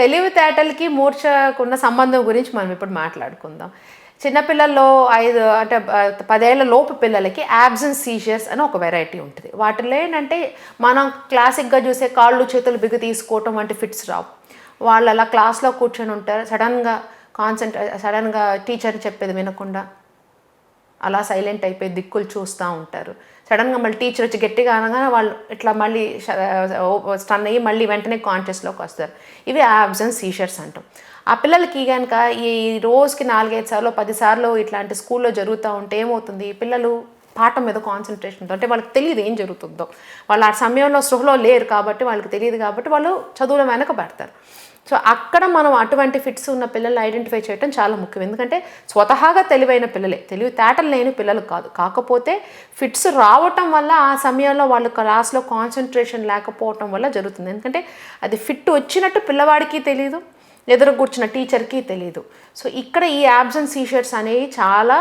తెలివితేటలకి మూర్ఛకున్న సంబంధం గురించి మనం ఇప్పుడు మాట్లాడుకుందాం. చిన్నపిల్లల్లో ఐదు అంటే పదేళ్ళ లోపు పిల్లలకి యాబ్సెన్స్ సీజర్స్ అని ఒక వెరైటీ ఉంటుంది. వాటిలో ఏంటంటే మనం క్లాసిక్గా చూసే కాళ్ళు చేతులు బిగు తీసుకోవటం వంటి ఫిట్స్ రావు. వాళ్ళు అలా క్లాస్లో కూర్చొని ఉంటారు. సడన్గా కాన్సన్ట్రే సడన్గా టీచర్ చెప్పేది వినకుండా. అలా సైలెంట్ అయిపోయి దిక్కులు చూస్తూ ఉంటారు. సడన్గా మళ్ళీ టీచర్ వచ్చి గట్టిగా అనగానే వాళ్ళు ఇట్లా మళ్ళీ స్టన్ అయ్యి మళ్ళీ వెంటనే కాన్షియస్లోకి వస్తారు. ఇవి యాబ్సెన్స్ సీషర్స్ అంటాం. ఆ పిల్లలకి కనుక ఈ రోజుకి నాలుగైదు సార్లు పది సార్లు ఇట్లాంటి స్కూల్లో జరుగుతూ ఉంటే ఏమవుతుంది? పిల్లలు పాఠం మీద కాన్సన్ట్రేషన్తో అంటే వాళ్ళకి తెలియదు ఏం జరుగుతుందో. వాళ్ళు ఆ సమయంలో సృహలో లేరు కాబట్టి వాళ్ళకి తెలియదు కాబట్టి వాళ్ళు చదువులో వెనక పెడతారు. సో అక్కడ మనం అటువంటి ఫిట్స్ ఉన్న పిల్లలు ఐడెంటిఫై చేయడం చాలా ముఖ్యం. ఎందుకంటే స్వతహాగా తెలివైన పిల్లలే. తెలివితేటలు లేని పిల్లలు కాదు. కాకపోతే ఫిట్స్ రావటం వల్ల ఆ సమయంలో వాళ్ళు క్లాస్లో కాన్సన్ట్రేషన్ లేకపోవటం వల్ల జరుగుతుంది. ఎందుకంటే అది ఫిట్ వచ్చినట్టు పిల్లవాడికి తెలియదు ఎదురు కూర్చున్న టీచర్కి తెలియదు సో ఇక్కడ ఈ యాబ్సెన్స్ సీషర్ట్స్ అనేవి చాలా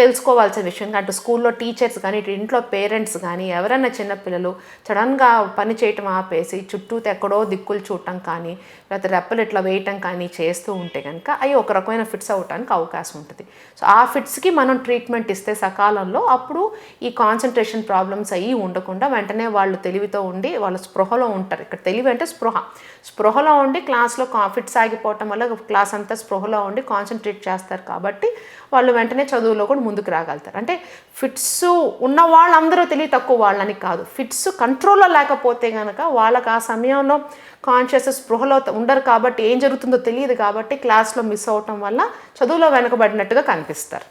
తెలుసుకోవాల్సిన విషయం అటు స్కూల్లో టీచర్స్ కానీ ఇటు ఇంట్లో పేరెంట్స్ కానీ ఎవరైనా చిన్నపిల్లలు సడన్గా పని చేయటం ఆపేసి చుట్టూ ఎక్కడో దిక్కులు చూడటం కానీ లేకపోతే రెప్పలు ఇట్లా వేయటం కానీ చేస్తూ ఉంటే కనుక అవి ఒక రకమైన ఫిట్స్ అవ్వటానికి అవకాశం ఉంటుంది. సో ఆ ఫిట్స్కి మనం ట్రీట్మెంట్ ఇస్తే సకాలంలో అప్పుడు ఈ కాన్సన్ట్రేషన్ ప్రాబ్లమ్స్ అయ్యి ఉండకుండా వెంటనే వాళ్ళు తెలివితో ఉండి వాళ్ళ స్పృహలో ఉంటారు. ఇక్కడ తెలివి అంటే స్పృహ. స్పృహలో ఉండి క్లాస్లో కా ఫిట్స్ ఆగిపోవటం వల్ల క్లాస్ అంతా స్పృహలో ఉండి కాన్సన్ట్రేట్ చేస్తారు కాబట్టి వాళ్ళు వెంటనే చదువులో కూడా ముందుకు రాగలుగుతారు. అంటే ఫిట్స్ ఉన్న వాళ్ళందరూ తెలివి తక్కువ వాళ్ళని కాదు. ఫిట్స్ కంట్రోల్లో లేకపోతే కనుక వాళ్ళకి ఆ సమయంలో కాన్షియస్ స్పృహలో ఉండరు కాబట్టి ఏం జరుగుతుందో తెలియదు కాబట్టి క్లాస్లో మిస్ అవటం వల్ల చదువులో వెనకబడినట్టుగా కనిపిస్తారు.